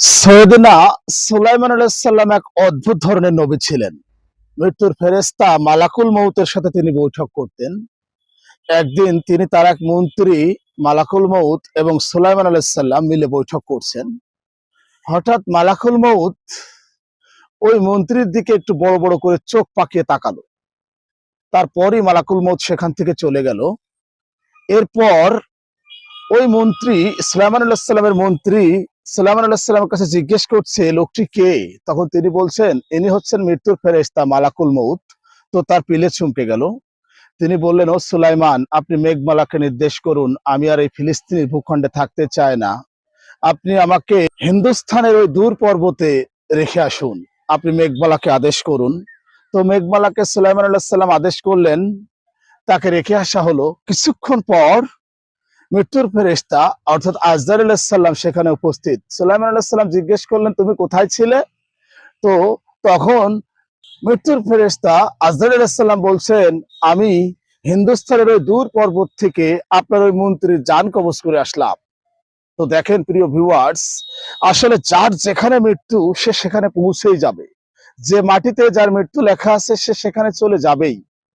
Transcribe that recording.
সৈয়দনা সুলাইমান আলাইসাল্লাম এক অদ্ভুত ধরনের নবী ছিলেন। মৃত্যুর ফেরেস্তা মালাকুল মৌতের সাথে তিনি বৈঠক করতেন। একদিন তিনি তার এক মন্ত্রী মালাকুল মৌত এবং সুলাইমান আলাইসাল্লাম মিলে বৈঠক করছেন। হঠাৎ মালাকুল মৌত ওই মন্ত্রীর দিকে একটু বড় বড় করে চোখ পাকিয়ে তাকালো। তারপরই মালাকুল মৌত সেখান থেকে চলে গেল। এরপর ওই মন্ত্রী, সুলাইমান আল্লাহ সাল্লামের মন্ত্রী আল্লাহ সাল্লামের কাছে জিজ্ঞেস করছে, লোকটি কে? তখন তিনি বলছেন, ইনি হচ্ছেন মৃত্যুর ফেরেশতা মালাকুল মৌত তো তার পিলে চুমকে গেল। তিনি বললেন, ও সুলাইমান, আপনি মেঘমালাকে নির্দেশ করুন, আমি আর এই ফিলিস্তিনি ভূখণ্ডে থাকতে চাই না। আপনি আমাকে হিন্দুস্থানের ওই দূর পর্বতে রেখে আসুন, আপনি মেঘমালাকে আদেশ করুন। তো মেঘমালাকে সুলাইমান আল্লাহ সাল্লাম আদেশ করলেন, তাকে রেখে আসা হলো। কিছুক্ষণ পর মৃত্যুর ফেরেশতা, অর্থাৎ আজদার আলাহিসাল্লাম সেখানে উপস্থিত। সুলাইমান আলাহিসাল্লাম জিজ্ঞেস করলেন, তুমি কোথায় ছিলে? তো তখন মৃত্যুর ফেরেশতা আজদার আলাহিসাল্লাম বলছেন, আমি হিন্দুস্থানের ওই দূর পর্বত থেকে আপনার ওই মন্ত্রীর যান কবজ করে আসলাম। তো দেখেন প্রিয় ভিউয়ার্স আসলে যার যেখানে মৃত্যু, সে সেখানে পৌঁছেই যাবে। যে মাটিতে যার মৃত্যু লেখা আছে, সে সেখানে চলে যাবেই।